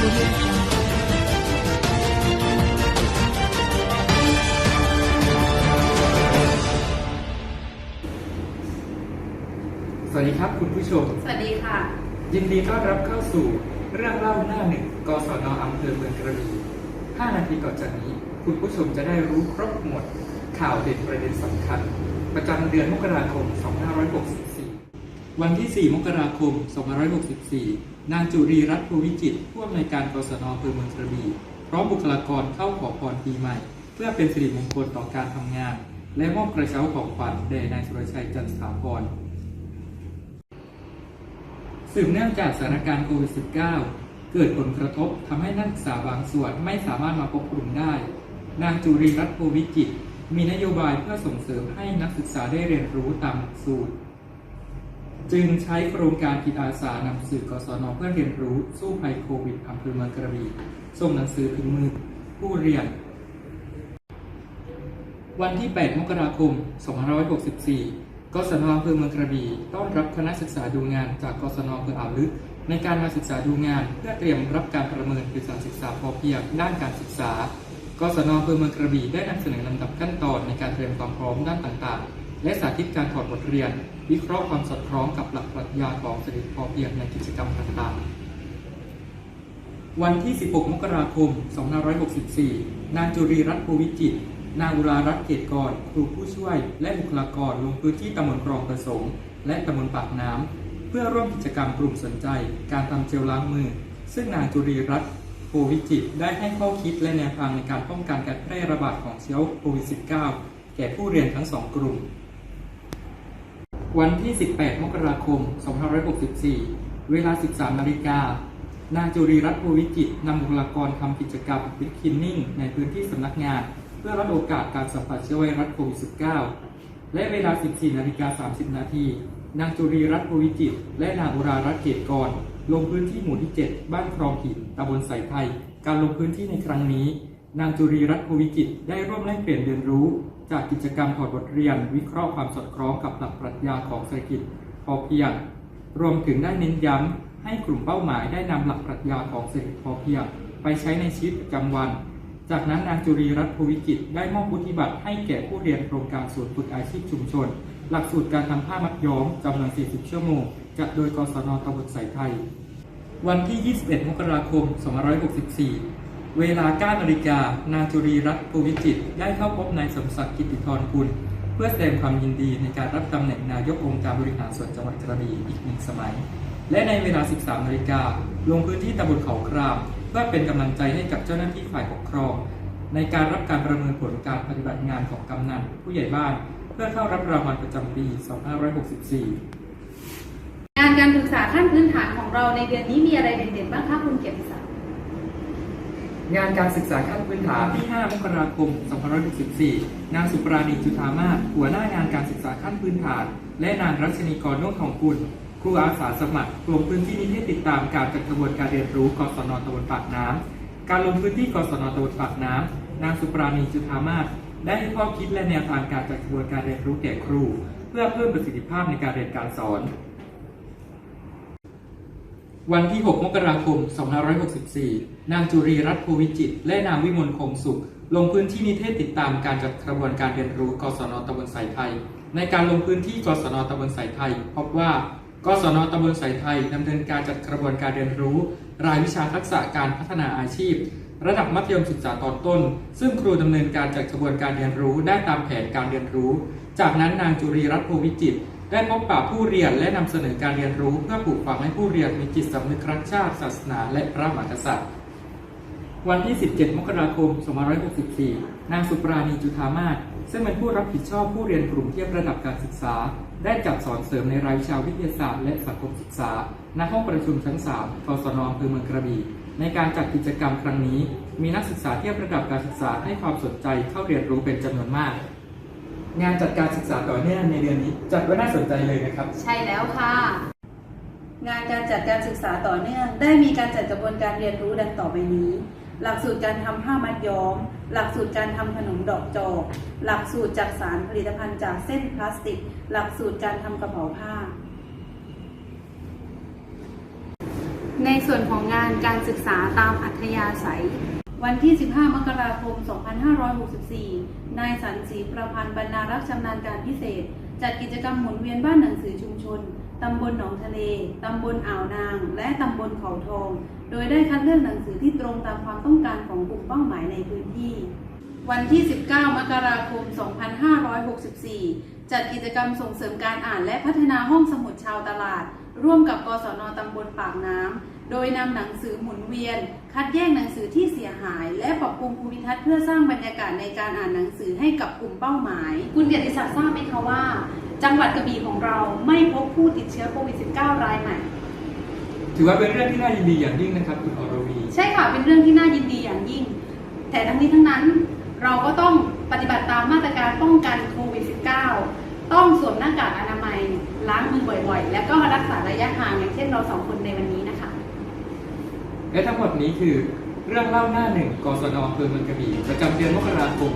Audio Jungle. สวัสดีครับคุณผู้ชม สวัสดีค่ะ ยินดีต้อนรับเข้าสู่เรื่องเล่าหน้าหนึ่งกศนอำเภอเมืองกระบี่5นาทีต่อจากนี้ คุณผู้ชมจะได้รู้ครบหมด ข่าวเด่นประเด็นสำคัญ ประจำเดือนมกราคม 2564 วันที่ 4 มกราคม 2564 นางจุรีรัตน์ภูวิจิตผู้อำนวยการกศนอำเภอเมืองกระบี่พร้อมบุคลากรเข้าขอพรปีใหม่ เพื่อเป็นสิริมงคลต่อการทำงาน และมอบกระเช้าของขวัญแด่นายสุรชัยจันทร์สาพรสืบเนื่องจากสถานการณ์โควิด -19 เกิดผลกระทบทำให้นักศึกษาบางส่วนไม่สามารถมาพบกลุ่มได้ นางจุรีรัตน์โพวิจิตมีนโยบายเพื่อส่งเสริมให้นักศึกษาได้เรียนรู้ตามหลักสูตร จึงใช้โครงการจิตอาสานำสื่อกศนเพื่อเรียนรู้สู้ภัยโควิดอำเภอเมืองกระบี่ส่งหนังสือถึงมือผู้เรียน วันที่ 8 มกราคม 2564 กศนอำเภอเมืองกระบี่ต้อนรับคณะศึกษาดูงานจากกศนอำเภออ่าวลึก ในการมาศึกษาดูงาน เพื่อเตรียมรับการประเมินคือการศึกษาพอเพียงด้านการศึกษากศนอำเภอเมืองกระบี่ได้นำเสนอลำดับขั้นตอนในการเตรียมความพร้อมด้านต่างๆ และสาธิตการถอดบทเรียน วิเคราะห์ความสอดคล้องกับหลักปรัชญาของเศรษฐกิจพอเพียงในกิจกรรมต่างๆ วันที่ 16 มกราคม 2564 นางจุรีรัตน์ภูวิจิตรนางอุรารัตน์เกตกร ครูผู้ช่วย และบุคลากรลงพื้นที่ตำบลคลองประสงค์ และตำบลปากน้ำ เพื่อร่วมกิจกรรมกลุ่มสนใจ การทำเจลล้างมือ ซึ่งนางจุรีรัตน์ภูวิจิตรได้ให้ข้อคิดและแนวทางในการป้องกันการแพร่ระบาดของเชื้อโควิด -19 แก่ผู้เรียนทั้งสองกลุ่ม วันที่ 18 มกราคม 2564 เวลา 13 นาฬิกา นางจุรีรัตน์ภูวิจิตนำบุคลากรทำกิจกรรมวิคินนิ่งในพื้นที่สำนักงาน เพื่อลดโอกาสการสัมผัสเชื้อไวรัสโควิด -19 และเวลา 14 นาฬิกา 30 นาที นางจุรีรัตน์ภูวิจิต และนางอุรารัตน์เกตกร ลงพื้นที่หมู่ที่ 7 บ้านคลองหินตำบลสายไทย การลงพื้นที่ในครั้งนี้ นางจุรีรัตน์ภูวิจิตได้ร่วมแลกเปลี่ยนเรียนรู้ จากกิจกรรมถอดบทเรียน วิเคราะห์ความสอดคล้องกับหลักปรัชญาของเศรษฐกิจพอเพียง รวมถึงได้เน้นย้ำให้กลุ่มเป้าหมายได้นำหลักปรัชญาของเศรษฐกิจพอเพียง ไปใช้ในชีวิตประจำวัน จากนั้นนางจุรีรัตน์ภวิจิตได้มอบวุฒิบัตรให้แก่ผู้เรียนโครงการศูนย์ฝึกอาชีพชุมชน หลักสูตรการทำผ้ามัดย้อมจำนวน 40 ชั่วโมงจัดโดยกศนตำบลสายไทย วันที่ 21 มกราคม 2564 เวลา9นาฬิกา นางจุรีรัตน์ภูวิจิตได้เข้าพบนายสมศักดิ์กิติธรกุลเพื่อแสดงความยินดีในการรับตำแหน่งนายกองค์การบริหารส่วนจังหวัดกระบี่อีกหนึ่งสมัย และในเวลา 13นาฬิกา ลงพื้นที่ตำบลเขาคราม เพื่อเป็นกำลังใจให้กับเจ้าหน้าที่ฝ่ายปกครอง ในการรับการประเมินผลการปฏิบัติงานของกำนันผู้ใหญ่บ้าน เพื่อเข้ารับรางวัลประจำปี 2564 งานการศึกษาขั้นพื้นฐานของเราในเดือนนี้มีอะไรเด่นๆบ้างคะคุณเกียรติศักดิ์ งานการศึกษาขั้นพื้นฐานที่ 5 มกราคม 2564 นางสุปราณีจุธามาศหัวหน้างานการศึกษาขั้นพื้นฐาน และนางรัชนีกรนุ่งทองกุลครูอาสาสมัครลงพื้นที่นิเทศติดตามการจัดกระบวนการเรียนรู้กศนตำบลปากน้ำ การลงพื้นที่กศนตำบลปากน้ำ นางสุปราณีจุธามาศได้ให้ข้อคิดและแนวทางการจัดกระบวนการเรียนรู้แก่ครู เพื่อเพิ่มประสิทธิภาพในการเรียนการสอน วันที่ 6 มกราคม 2564 นางจุรีรัตน์ภูวิจิต และนางวิมลคงสุข ลงพื้นที่นิเทศติดตามการจัดกระบวนการเรียนรู้กศนตำบลสายไทย ในการลงพื้นที่กศนตำบลสายไทย พบว่ากศนตำบลสายไทยดำเนินการจัดกระบวนการเรียนรู้ รายวิชาทักษะการพัฒนาอาชีพ ระดับมัธยมศึกษาตอนต้น ซึ่งครูดำเนินการจัดกระบวนการเรียนรู้ได้ตามแผนการเรียนรู้ จากนั้นนางจุรีรัตน์ภูวิจิตร ได้พบปะผู้เรียนและนำเสนอการเรียนรู้ เพื่อปลูกฝังให้ผู้เรียนมีจิตสำนึกรักชาติศาสนา และพระมหากษัตริย์ วันที่ 17 มกราคม 2564 นางสุปราณีจุธามาศซึ่งเป็นผู้รับผิดชอบผู้เรียนกลุ่มเทียบระดับการศึกษา ได้จัดสอนเสริมในรายวิชาวิทยาศาสตร์และสังคมศึกษาณห้องประชุมชั้น 3กศนอำเภอเมืองกระบี่ในการจัดกิจกรรมครั้งนี้ มีนักศึกษาเทียบระดับการศึกษาให้ความสนใจเข้าเรียนรู้เป็นจำนวนมาก งานจัดการศึกษาต่อเนื่องในเดือนนี้จัดไว้น่าสนใจเลยนะครับ ใช่แล้วค่ะ งานการจัดการศึกษาต่อเนื่อง ได้มีการจัดกระบวนการเรียนรู้ดังต่อไปนี้ หลักสูตรการทำผ้ามัดย้อม หลักสูตรการทำขนมดอกจอก หลักสูตรจากสารผลิตภัณฑ์จากเส้นพลาสติก หลักสูตรการทำกระเป๋าผ้า ในส่วนของงานการศึกษาตามอัธยาศัย วันที่ 15 มกราคม 2564 นายสันศรีประพันธ์บรรณารักษ์ชำนาญการพิเศษ จัดกิจกรรมหมุนเวียนบ้านหนังสือชุมชน ตำบลหนองทะเล ตำบลอ่าวนาง และตำบลเขาทอง โดยได้คัดเลือกหนังสือที่ตรงตามความต้องการของกลุ่มเป้าหมายในพื้นที่ วันที่ 19 มกราคม 2564 จัดกิจกรรมส่งเสริมการอ่านและพัฒนาห้องสมุดชาวตลาด ร่วมกับกศนตำบลปากน้ำ โดยนำหนังสือหมุนเวียน คัดแยกหนังสือที่เสียหาย และปรับปรุงภูมิทัศน์เพื่อสร้างบรรยากาศในการอ่านหนังสือให้กับกลุ่มเป้าหมาย คุณเกียรติศักดิ์ทราบไหมคะว่า จังหวัดกระบี่ของเราไม่พบผู้ติดเชื้อโควิด -19 รายใหม่ ถือว่าเป็นเรื่องที่น่ายินดีอย่างยิ่งนะครับคุณอรวีใช่ค่ะเป็นเรื่องที่น่ายินดีอย่างยิ่ง แต่ทั้งนี้ทั้งนั้นเราก็ต้องปฏิบัติตามมาตรการป้องกันโควิด -19 ต้องสวมหน้ากากอนามัยล้างมือบ่อยๆ แล้วก็รักษาระยะห่างอย่างเช่นเราสองคนในวันนี้นะคะ และทั้งหมดนี้คือเรื่องเล่าหน้าหนึ่งกศนอำเภอเมืองกระบี่ประจำเดือนมกราคม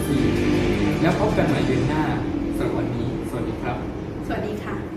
2564แล้วพบกันใหม่เดือนหน้าสำหรับวันนี้ สวัสดีครับ สวัสดีค่ะ